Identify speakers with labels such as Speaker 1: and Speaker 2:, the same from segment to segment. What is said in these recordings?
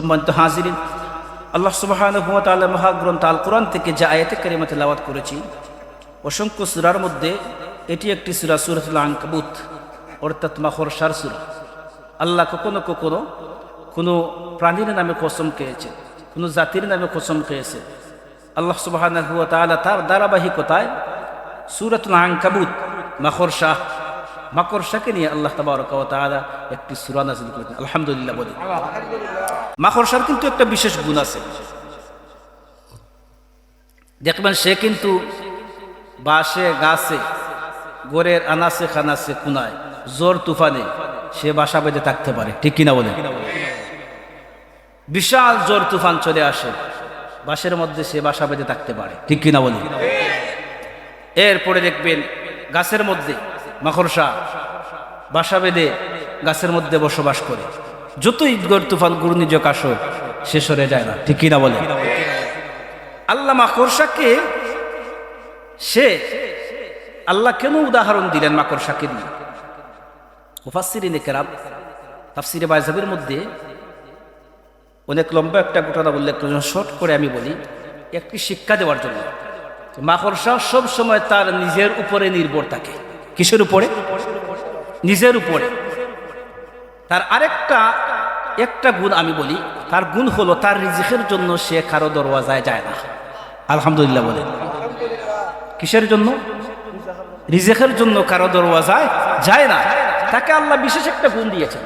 Speaker 1: সম্মানিত হাজিরিন, আল্লাহ সুবাহানুভতাল্লাহ মহাগ্রন্থ আল কোরআন থেকে যে আয়াতে কারিমাতে লাওয়াত করেছি, অসংখ্য সুরার মধ্যে এটি একটি সুরা সুরাতুল আঙ্কাবুত অর্থাৎ মাহর সার আল্লাহ কখনো কখনো কোনো প্রাণীর নামে কসম খেয়েছে, কোনো জাতির নামে কসম খেয়েছে। আল্লাহ সুবাহ তার ধারাবাহিকতায় সুরাতুল আঙ্কাবুত মাখর শাহকে নিয়ে আল্লাহ তাবারক ওয়া তাআলা একটি সূরা নাযিল করেছেন। আলহামদুলিল্লাহ, বলি। মাকড়সার কিন্তু একটা বিশেষ গুণ আছে। দেখবেন সে কিন্তু বাসে গাছে গোরের আনাসে খানাসে কুনায়, জোর তুফানে সে বাসা বেঁধে থাকতে পারে। ঠিক কিনা বলে বিশাল জোর তুফান চলে আসে বাসের মধ্যে সে বাসা বেঁধে থাকতে পারে। ঠিক কিনা বলে? এরপরে দেখবেন গাছের মধ্যে মাকড়সা বাসা বেঁধে গাছের মধ্যে বসবাস করে। যতই গর তুফান ঘূর্ণিঝড় আসো, সে সরে যায় না। ঠিক কিনা বলে আল্লাহ মাকড়সাকে সে আল্লাহ কেন উদাহরণ দিলেন মাকড়সাকে দিয়ে মুফাসসিরিনে কেরাম, তাফসিরে বাইজাবের মধ্যে অনেক লম্বা একটা ঘটনা উল্লেখ করেছেন। শর্ট করে আমি বলি, একটি শিক্ষা দেওয়ার জন্য। মাকড়সা সব সময় তার নিজের উপরে নির্ভর থাকে। কিসের উপরে? নিজের উপরে। তার আরেকটা, একটা গুণ আমি বলি, তার গুণ হলো তার রিজিকের জন্য সে কারও দরওয়াজায় যায় না। আলহামদুলিল্লাহ বলে। কিসের জন্য? রিজেকের জন্য কারও দরওয়াজায় যায় না। তাকে আল্লাহ বিশেষ একটা গুণ দিয়েছেন।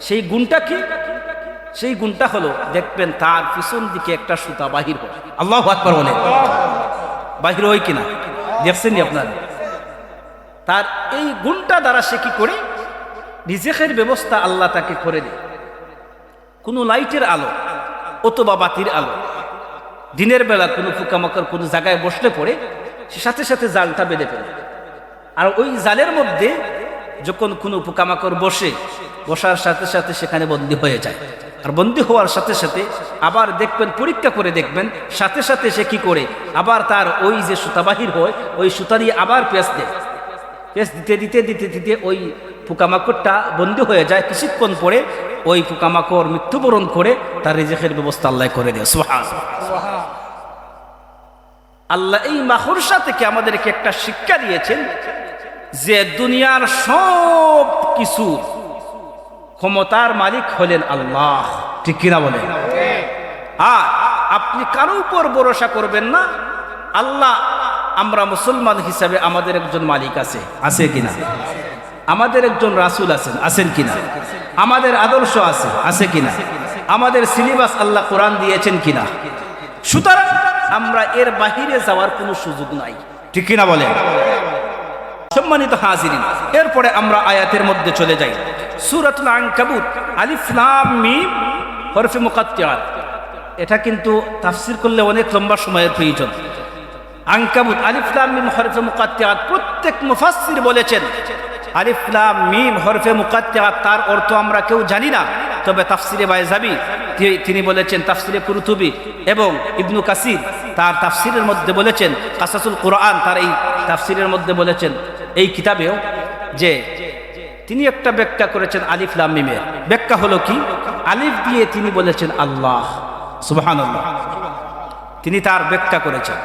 Speaker 1: সেই গুণটা কি? সেই গুণটা হলো, দেখবেন তার পিছন দিকে একটা সুতা বাহির হয়। আল্লাহ আকবর বলে। বাহির হয় কিনা? দেখছেন আপনার। তার এই গুণটা দ্বারা সে কি করে? রিজেকের ব্যবস্থা আল্লাহ তাকে করে দেয়। কোনো লাইটের আলো অথবা বাতির আলো। দিনের বেলা কোনো ফুকামাকর কোনো জায়গায় বসলে পড়ে, সে সাথে সাথে জালটা বেঁধে ফেলে। আর ওই জালের মধ্যে যখন কোনো পোকামাকড় বসে, বসার সাথে সাথে সেখানে বন্দী হয়ে যায়। আর বন্দী হওয়ার সাথে সাথে আবার দেখবেন, পরীক্ষা করে দেখবেন, সাথে সাথে সে কি করে? আবার তার ওই যে সুতাবাহির হয়, ওই সুতা দিয়ে আবার পেঁচ দেয়। পেঁচ দিতে দিতে দিতে দিতে ওই পোকামাকড়টা বন্দী হয়ে যায় কিছুক্ষণ পরে ওই পোকামাকড় মৃত্যুবরণ করে তার রিজেকের ব্যবস্থা আল্লাহ করে দেয়। সুহান আল্লাহ এই মাহরসা থেকে আমাদেরকে একটা শিক্ষা দিয়েছেন যে দুনিয়ার সব কিছু ক্ষমতার মালিক হলেন আল্লাহ। ঠিক কিনা বলেন? আর আপনি কারও উপর ভরসা করবেন না। আল্লাহ আমরা মুসলমান হিসাবে আমাদের একজন মালিক আছে। আছে কিনা? আমাদের একজন রাসুল আছেন আছেন কিনা? আমাদের আদর্শ আছে আছে কিনা? আমাদের সিলেবাস আল্লাহ কোরআন দিয়েছেন কিনা? সুতরাং আমরা এর বাহিরে যাওয়ার কোনো সুযোগ নাই। ঠিক কিনা বলে? সম্মানিত হাজিরিন, এরপরে আমরা আয়াতের মধ্যে চলে যাই। সুরাতুল আনকাবুত, আলিফ লাম মিম এটা কিন্তু তাফসির করলে অনেক লম্বা সময়ের প্রয়োজন। আনকাবুত আলিফ লাম মিম হরফে মুকাত্তিআত। প্রত্যেক মুফাসসির বলেছেন, আলিফ লাম মিম হরফে মুকাত্তিআত, তার অর্থ আমরা কেউ জানি না। তবে তাফসিরে বাইজাবি তিনি বলেছেন, তাফসিরে কুরুতুবি এবং ইবনু কাসির তার তাফসিরের মধ্যে বলেছেন, কাসাসুল কোরআন তার এই তাফসিরের মধ্যে বলেছেন এই কিতাবেও যে তিনি একটা ব্যাখ্যা করেছেন আলিফ লাম মিমের। ব্যাখ্যা হলো কি? আলিফ দিয়ে তিনি বলেছেন আল্লাহ সুবহান তিনি তার ব্যাখ্যা করেছেন।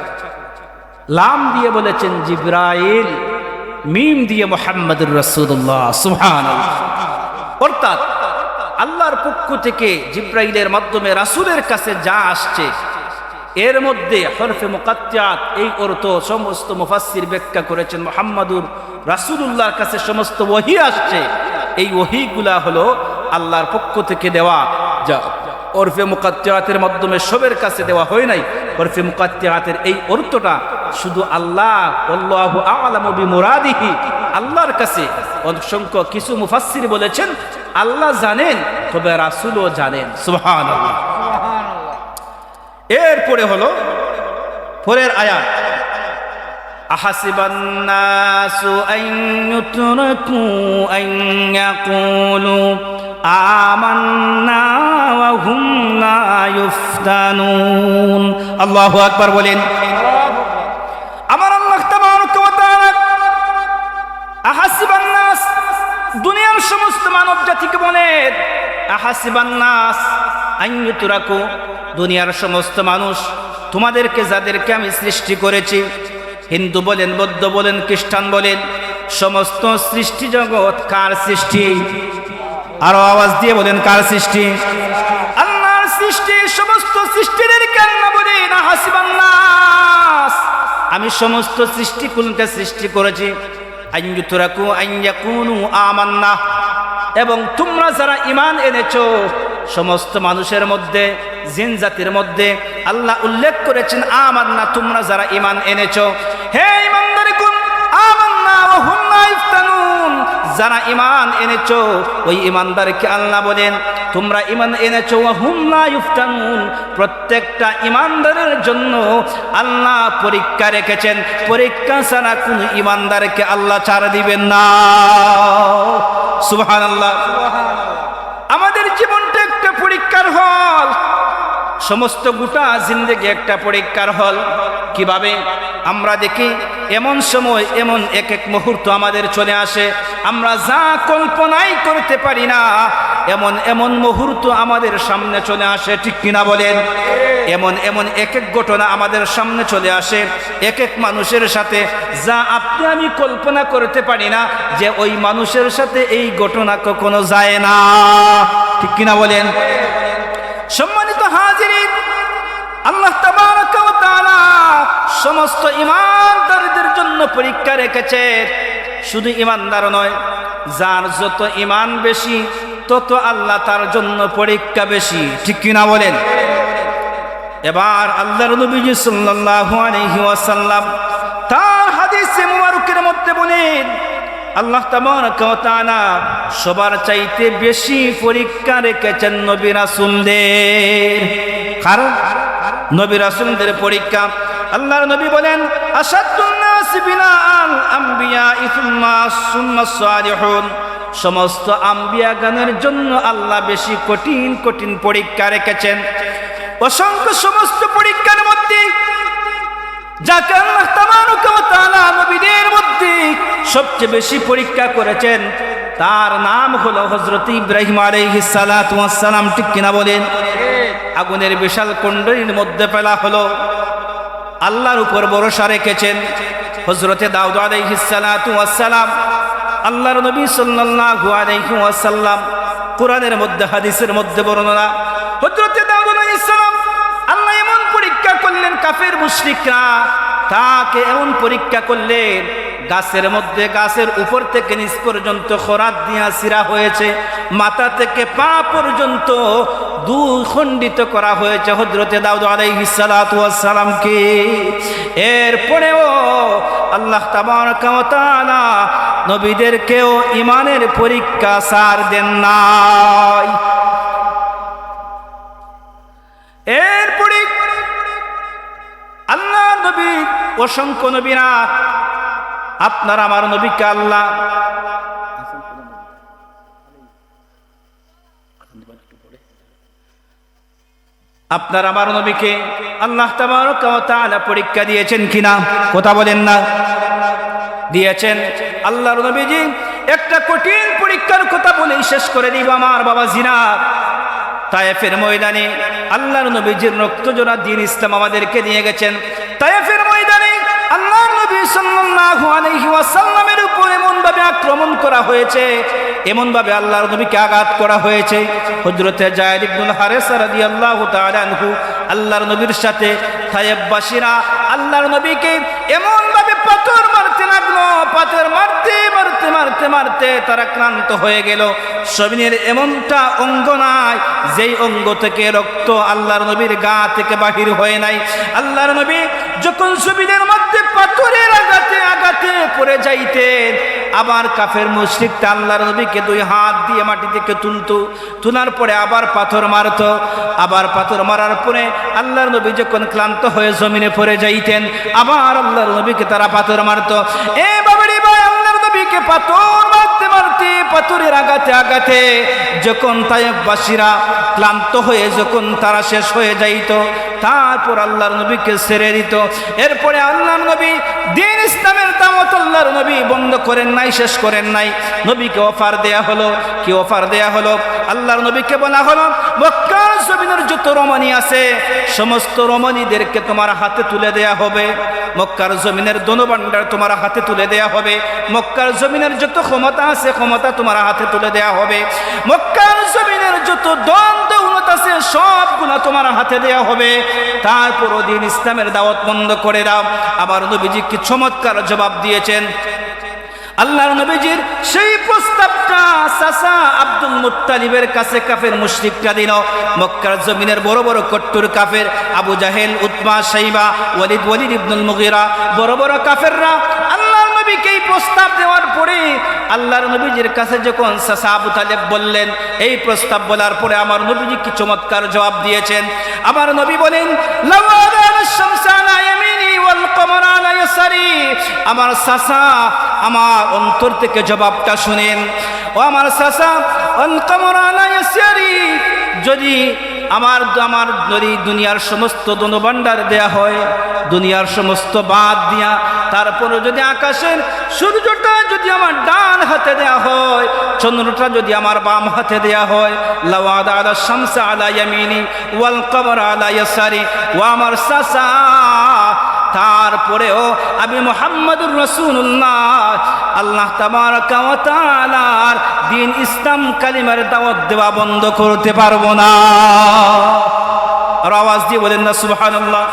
Speaker 1: লাম দিয়ে বলেছেন জিব্রাইল, মিম দিয়ে মোহাম্মদুর রসুল্লাহ সুবহান অর্থাৎ আল্লাহর পক্ষ থেকে জিব্রাইলের মাধ্যমে রাসুলের কাছে যা আসছে, এর মধ্যে হরফে মোকাত্তাত এই অর্থ সমস্ত মুফাসির ব্যাখ্যা করেছেন মোহাম্মদুর রাসুলুল্লাহর কাছে সমস্ত ওহি আসছে। এই ওহিগুলা হলো আল্লাহর পক্ষ থেকে দেওয়া, যা ওরফে মুকাত্তাতের মাধ্যমে সবের কাছে দেওয়া হয় নাই। ওরফে মুকাত্তাতের এই অর্থটা শুধু আল্লাহ আল্লাহু আ'লামু বিমুরাদিহি আল্লাহর কাছে অসংখ্য কিছু মুফাসসির বলেছেন আল্লাহ জানেন তবে রাসূলও জানেন সুবহানাল্লাহ এরপরে হলো পরের আয়াত أحسب الناس أن يتركوا أن يقولوا آمنا وهم لا يفتنون الله أكبر বলেন বলেন আহাসিবান নাস আইয়ুতরাকু, দুনিয়ার সমস্ত মানুষ তোমাদেরকে যাদেরকে আমি সৃষ্টি করেছি, হিন্দু বলেন, বৌদ্ধ বলেন, খ্রিস্টান বলেন, সমস্ত সৃষ্টি জগৎ কার সৃষ্টি? আরও আওয়াজ দিয়ে বলেন, কার সৃষ্টি? আল্লাহর সৃষ্টি, সমস্ত সৃষ্টিদের কান্না বলে না হাসিবান্নাস আমি সমস্ত সৃষ্টিকুলকে সৃষ্টি করেছি, আইয়ুতরাকু আইয়াকুনু আমান্না এবং তোমরা যারা ইমান এনেছো, সমস্ত মানুষের মধ্যে, জিন জাতির মধ্যে আল্লাহ উল্লেখ করেছেন, আমান্না, তোমরা যারা ইমান এনেছো। হে ইমানদারি কোন ওয়া হুম ইফতানুন। যারা ইমান এনেছো, ওই ইমানদারকে আল্লাহ বলেন, তোমরা ইমান এনেছো ইফতানুন। প্রত্যেকটা ইমানদারের জন্য আল্লাহ পরীক্ষা রেখেছেন। পরীক্ষা ছাড়া কোন ইমানদারকে আল্লাহ ছাড় দিবেন না। আমাদের জীবনটা একটা পরীক্ষার হল। সমস্ত গোটা জিন্দেগি একটা পরীক্ষার হল। কীভাবে? আমরা দেখি এমন সময় এমন এক এক মুহূর্ত আমাদের চলে আসে। আমরা যা কল্পনাই করতে পারি না এমন এমন মুহূর্ত আমাদের সামনে চলে আসে, ঠিক কিনা বলেন? এমন এমন এক এক ঘটনা আমাদের সামনে চলে আসে এক এক মানুষের সাথে যা আপনি আমি কল্পনা করতে পারি না যে ওই মানুষের সাথে এই ঘটনা কখনো যায় না। ঠিক কিনা বলেন? সম্মানিত হাজিরিন, আল্লাহ সমস্ত ইমানদারদের জন্য পরীক্ষা রেখেছে। শুধু ইমানদার নয়, যার যত ইমান বেশি তত আল্লাহ তার জন্য পরীক্ষা বেশি, ঠিক কিনা বলেন? এবার আল্লাহর নবীজি সাল্লাল্লাহু আলাইহি ওয়াসাল্লাম তার হাদিসে মুবারকের মধ্যে বলেন, আল্লাহ তাবারাকা ওয়া তাআলা সবার চাইতে বেশি পরীক্ষা রেখেছেন নবী রাসূলদের। কারণ নবী রাসূলদের পরীক্ষা। আল্লাহর নবী বলেন, আসাদুন নাস বিনাল আম্বিয়া ইসুম্মা সুম্মা সালিহুন। সমস্ত আম্বিয়া গানের জন্য আল্লাহ বেশি কঠিন কঠিন পরীক্ষা রেখেছেন। অসংখ্য সমস্ত পরীক্ষার মধ্যে যাকে আল্লাহ নবীদের মধ্যে সবচেয়ে বেশি পরীক্ষা করেছেন, তার নাম হলো হযরত ইব্রাহিম আলাইহিস সালাতু ওয়াস সালাম। ঠিক কিনা বলেন? আগুনের বিশাল কুণ্ডলীর মধ্যে ফেলা হলো। আল্লাহর উপর ভরসা রেখেছেন হজরতে দাউদ আলাইহিস সালাতু ওয়াস সালাম। আল্লাহর নবী সাল্লাল্লাহু আলাইহি ওয়াসাল্লাম কোরআনের মধ্যে, হাদিসের মধ্যে বর্ণনা, হযরতে দাউদ আলাইহিস সালাম, আল্লাহ এমন পরীক্ষা করলেন, কাফের মুশরিকরা তাকে এমন পরীক্ষা করলেন, গাছের মধ্যে, গাছের উপর থেকে নিচ পর্যন্ত খরাত দিয়া সিরা হয়েছে, মাথা থেকে পা পর্যন্ত দুই খণ্ডিত করা হয়েছে হজরতে দাউদ আলাইহিস সালাতু ওয়াস সালামকে। এরপরেও আল্লাহ নবীদেরকেও ইমানের পরীক্ষা সার দেন নাই। এরপরে আল্লাহ নবী, অসংখ্য নবীরা, আপনার আমার নবীকে আল্লাহ আপনার আমার নবীকে আল্লাহ তাআলা পরীক্ষা দিয়েছেন কিনা? কথা বলেন না। দিয়েছেন। আল্লাহর নবীজি একটা কঠিন পরীক্ষার কথা বলেই শেষ করে দিব আমার বাবা জিনা। তায়েফের ময়দানে আল্লাহর নবীজির রক্ত জোড়া দিন ইসলাম আমাদেরকে নিয়ে গেছেন। তায়েফের ময়দানে আল্লাহর নবী সাল্লাল্লাহু আলাইহি ওয়াসাল্লামের আক্রমণ করা হয়েছে। এমন ভাবে আল্লাহর নবীকে আঘাত করা হয়েছে। হযরতে জায়েদ ইবনুল হারেস রাদিয়াল্লাহু তাআলা আনহু আল্লাহর নবীর সাথে তায়েববাসীরা আল্লাহর নবীকে এমন ভাবে পাথর মারতে লাগল, পাথর মারতে মারতে মারতে মারতে তারা ক্লান্ত হয়ে গেল। সবিনের এমনটা অঙ্গ নাই, যেই অঙ্গ থেকে রক্ত আল্লাহর নবীর গা থেকে বাহির হয়ে নাই। আল্লাহর নবী যখন সবিনের মধ্যে পাথরের আঘাতে আঘাতে পড়ে যাইতেন আবার কাফের মুশরিকটা আল্লাহর নবীকে দুই হাত দিয়ে মাটি থেকে তুলত। তুলার পরে আবার পাথর মারত। আবার পাথর মারার পরে আল্লাহর নবী যখন ক্লান্ত হয়ে জমিনে পড়ে যাইতেন, আবার আল্লাহর নবীকে তারা পাথর মারত। এ নবীকে পাথর মারতে মারতে পাথরের আঘাতে আঘাতে যখন তাইবাসীরা ক্লান্ত হয়ে যখন তারা শেষ হয়ে যাইত, তারপর আল্লাহর নবীকে ছেড়ে দিত। এরপরে আল্লাহর নবী দিন ইসলামের দামত আল্লাহর নবী বন্ধ করেন নাই, শেষ করেন নাই। নবীকে অফার দেয়া হলো, কি অফার দেয়া হলো? আল্লাহর নবীকে বলা হলো, মক্কার জমিনের যত রমণী আছে, সমস্ত রমণীদেরকে তোমার হাতে তুলে দেয়া হবে। মক্কার জমিনের দনবান্ডার তোমার হাতে তুলে দেয়া হবে। মক্কার জমিনের যত ক্ষমতা আছে, ক্ষমতা তোমার হাতে তুলে দেয়া হবে। মক্কার জমিনের যত দ্বন্দ্ব উন্নত আছে, সবগুলো তোমার হাতে দেয়া হবে। তারপর দিন ইসলামের দাওয়াত বন্ধ করে দাও। আবার নবীজি কি চমৎকার জবাব দিয়েছেন। আল্লাহর নবীজির সেই প্রস্তাবটা সাসা আব্দুল মুত্তালিবের কাছে কাফের মুশরিকটা দিল। মক্কার জমিনের বড় বড় কট্টুর কাফের আবু জাহেল উতমা সাইবা ওয়ালিদ ওয়ালিদ ইবনুল মুগিরা, বড় বড় কাফেররা প্রস্তাব দেওয়ার পরে আল্লাহর নবীজির কাছে যখন সাসা আবু তালেব বললেন, এই প্রস্তাব বলার পরে আমার নবীজি কি চমৎকার জবাব দিয়েছেন? আমার নবী বলেন আমার সাসা আমার অন্তর থেকে জবাবটা শুনেন। ও আমার সাসা যদি আমার আমার যদি দুনিয়ার সমস্ত দনভাণ্ডার দেয়া হয়, দুনিয়ার সমস্ত বাদ দিয়া তারপরে যদি আকাশের সূর্যটা যদি আমার ডান হাতে দেয়া হয়, চন্দ্রটা যদি আমার বাম হাতে দেয়া হয় লাওয়াদ আলা শামসা আলা ইয়ামিনি, ওয়াল কমর আলা ইয়াসারি। ও আমার সাসা তারপরেও আমি মোহাম্মদুর রসুল্লাহ আল্লাহ তাবার দিন ইসলাম কালিমার দাওয়াত দেওয়া বন্ধ করতে পারব না। আর আওয়াজ দিয়ে বলেন না, সুবহানাল্লাহ।